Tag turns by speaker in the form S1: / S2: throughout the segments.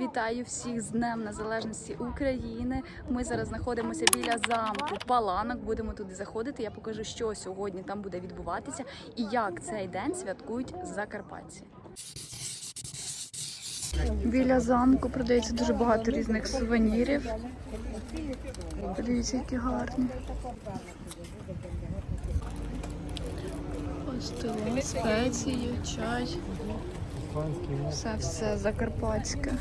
S1: Вітаю всіх з Днем Незалежності України. Ми зараз знаходимося біля замку Паланок. Будемо туди заходити. Я покажу, що сьогодні там буде відбуватися і як цей день святкують закарпатці. Біля замку продається дуже багато різних сувенірів. Подивіться, які гарні. Ось спеції, чай. Все все закарпатське.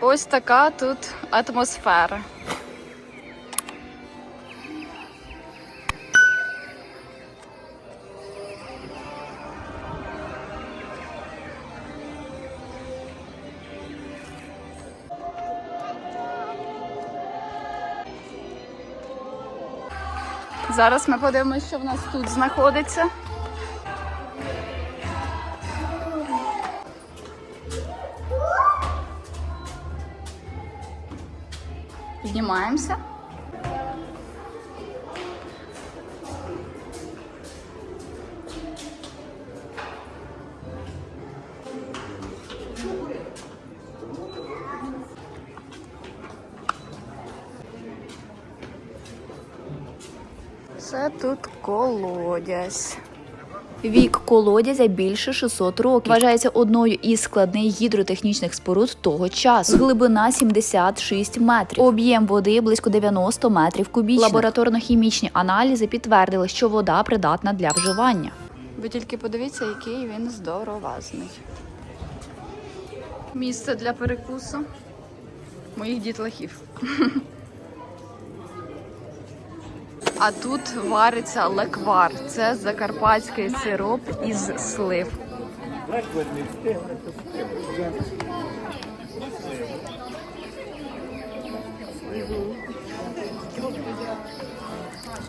S1: Ось така тут атмосфера. Зараз ми подивимося, що в нас тут знаходиться. Піднімаємося. Це тут колодязь.
S2: Вік колодязя більше 600 років. Вважається одною із складних гідротехнічних споруд того часу. Глибина 76 метрів. Об'єм води близько 90 метрів кубічних. Лабораторно-хімічні аналізи підтвердили, що вода придатна для вживання.
S1: Ви тільки подивіться, який він здоровезний. Місце для перекусу моїх дітлахів. А тут вариться леквар. Це закарпатський сироп із слив.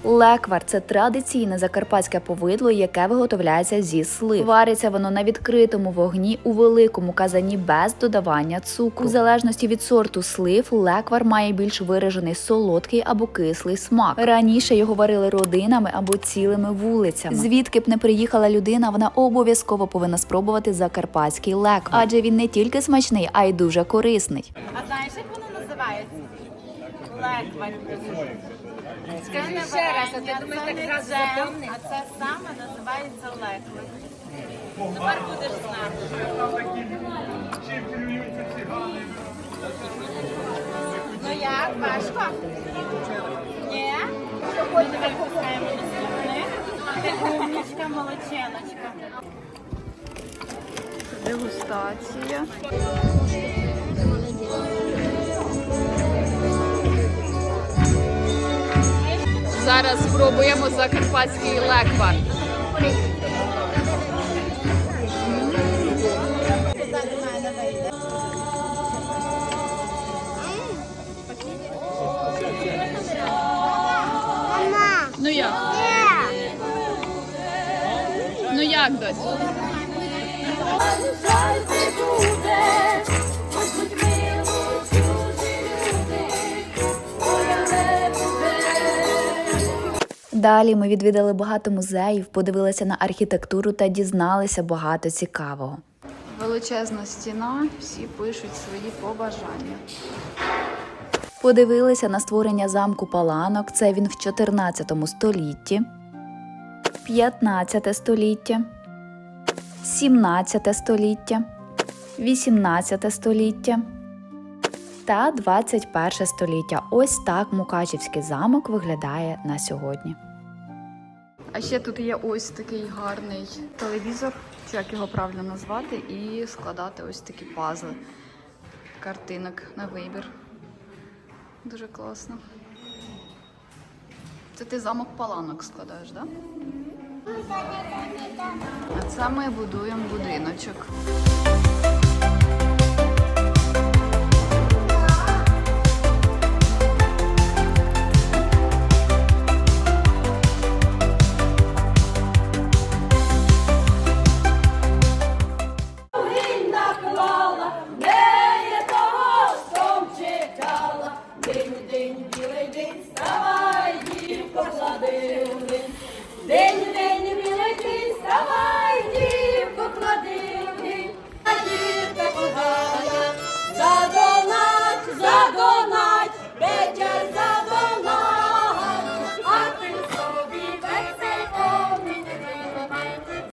S2: Леквар це традиційне закарпатське повидло, яке виготовляється зі слив. Вариться воно на відкритому вогні у великому казані без додавання цукру. У залежності від сорту слив, леквар має більш виражений солодкий або кислий смак. Раніше його варили родинами або цілими вулицями. Звідки б не приїхала людина, вона обов'язково повинна спробувати закарпатський леквар, адже він не тільки смачний, а й дуже корисний.
S3: А знаєш, як воно називається? Лекварь. Ще раз, а ти думаєш, так зразу запомни? А це саме називається лекварь. Тепер будеш знати. Ну як, важко? Ні? Сьогодні випускаємо наступне. Ти умничка, молодчиночка.
S1: Дегустація. Зараз спробуємо закарпатський леквар. Ну як? Ну як дось?
S2: Далі ми відвідали багато музеїв, подивилися на архітектуру та дізналися багато цікавого.
S1: Величезна стіна, всі пишуть свої побажання.
S2: Подивилися на створення замку Паланок. Це він в 14 столітті, 15 століття, 17 століття, 18 століття та 21 століття. Ось так Мукачівський замок виглядає на сьогодні.
S1: А ще тут є ось такий гарний телевізор, чи як його правильно назвати, і складати ось такі пазли картинок на вибір. Дуже класно. Це ти замок паланок складаєш, так? Да? А це ми будуємо будиночок.